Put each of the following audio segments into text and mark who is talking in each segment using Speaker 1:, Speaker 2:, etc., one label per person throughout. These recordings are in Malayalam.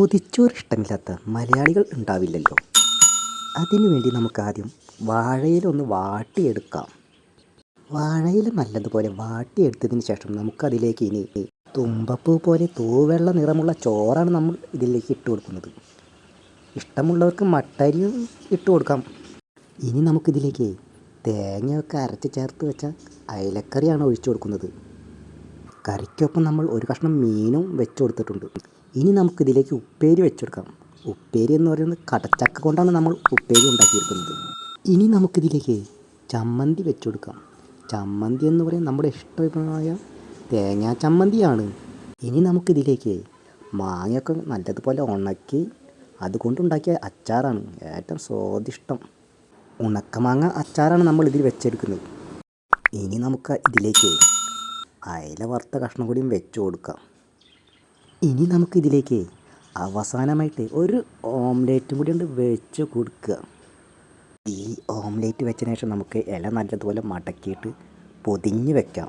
Speaker 1: പൊതിച്ചോറ് ഇഷ്ടമില്ലാത്ത മലയാളികൾ ഉണ്ടാവില്ലല്ലോ. അതിനുവേണ്ടി നമുക്കാദ്യം വാഴയിലൊന്ന് വാട്ടിയെടുക്കാം. വാഴയില നല്ലതുപോലെ വാട്ടിയെടുത്തതിന് ശേഷം നമുക്കതിലേക്ക് ഇനി തുമ്പപ്പൂ പോലെ തൂവെള്ള നിറമുള്ള ചോറാണ് നമ്മൾ ഇതിലേക്ക് ഇട്ട് കൊടുക്കുന്നത്. ഇഷ്ടമുള്ളവർക്ക് മട്ടരിയും ഇട്ട് കൊടുക്കാം. ഇനി നമുക്കിതിലേക്ക് തേങ്ങയൊക്കെ അരച്ച് ചേർത്ത് വെച്ച അയലക്കറിയാണ് ഒഴിച്ചു കൊടുക്കുന്നത്. കറിക്കൊപ്പം നമ്മൾ ഒരു കഷ്ണം മീനും വെച്ച് കൊടുത്തിട്ടുണ്ട്. ഇനി നമുക്കിതിലേക്ക് ഉപ്പേരി വെച്ചെടുക്കാം. ഉപ്പേരി എന്ന് പറയുന്നത് കടച്ചക്ക കൊണ്ടാണ് നമ്മൾ ഉപ്പേരി ഉണ്ടാക്കിയിരിക്കുന്നത് ഇനി നമുക്കിതിലേക്ക് ചമ്മന്തി വെച്ചെടുക്കാം. ചമ്മന്തി എന്ന് പറയുന്നത് നമ്മുടെ ഇഷ്ടമായ തേങ്ങാ ചമ്മന്തിയാണ്. ഇനി നമുക്കിതിലേക്ക് മാങ്ങയൊക്കെ നല്ലതുപോലെ ഉണക്കി അതുകൊണ്ടുണ്ടാക്കിയ അച്ചാറാണ് ഏറ്റവും സ്വാദിഷ്ടം. ഉണക്കമാങ്ങ അച്ചാറാണ് നമ്മൾ ഇതിൽ വെച്ചെടുക്കുന്നത്. ഇനി നമുക്ക് ഇതിലേക്ക് അയല വറുത്ത കഷ്ണം കൂടിയും വെച്ചു കൊടുക്കാം. ഇനി നമുക്കിതിലേക്ക് അവസാനമായിട്ട് ഒരു ഓംലേറ്റും കൂടി ഉണ്ട് വെച്ച് കൊടുക്കുക. ഈ ഓംലേറ്റ് വെച്ചതിന് ശേഷം നമുക്ക് ഇല നല്ലതുപോലെ മടക്കിയിട്ട് പൊതിഞ്ഞ് വെക്കാം.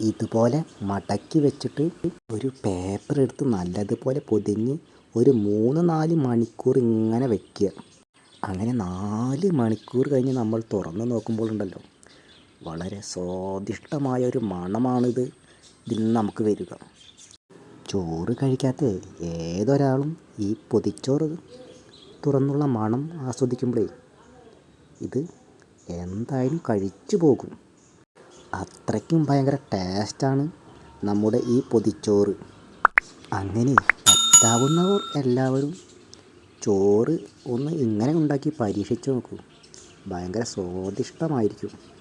Speaker 1: ഇതുപോലെ മടക്കി വെച്ചിട്ട് ഒരു പേപ്പർ എടുത്ത് നല്ലതുപോലെ പൊതിഞ്ഞ് ഒരു മൂന്ന് നാല് മണിക്കൂർ ഇങ്ങനെ വെക്കുക. അങ്ങനെ നാല് മണിക്കൂർ കഴിഞ്ഞ് നമ്മൾ തുറന്ന് നോക്കുമ്പോഴുണ്ടല്ലോ വളരെ സ്വാദിഷ്ടമായ ഒരു മണമാണിത്. ഇതിൽ നിന്ന് നമുക്ക് വരിക. ചോറ് കഴിക്കാത്ത ഏതൊരാളും ഈ പൊതിച്ചോറ് തുറന്നുള്ള മണം ആസ്വദിക്കുമ്പോഴേ ഇത് എന്തായാലും കഴിച്ചു പോകും. അത്രയ്ക്കും ഭയങ്കര ടേസ്റ്റാണ് നമ്മുടെ ഈ പൊതിച്ചോറ്. അങ്ങനെ പറ്റാവുന്നവർ എല്ലാവരും ചോറ് ഒന്ന് ഇങ്ങനെ ഉണ്ടാക്കി പരീക്ഷിച്ചു നോക്കൂ. ഭയങ്കര സ്വാദിഷ്ടമായിരിക്കും.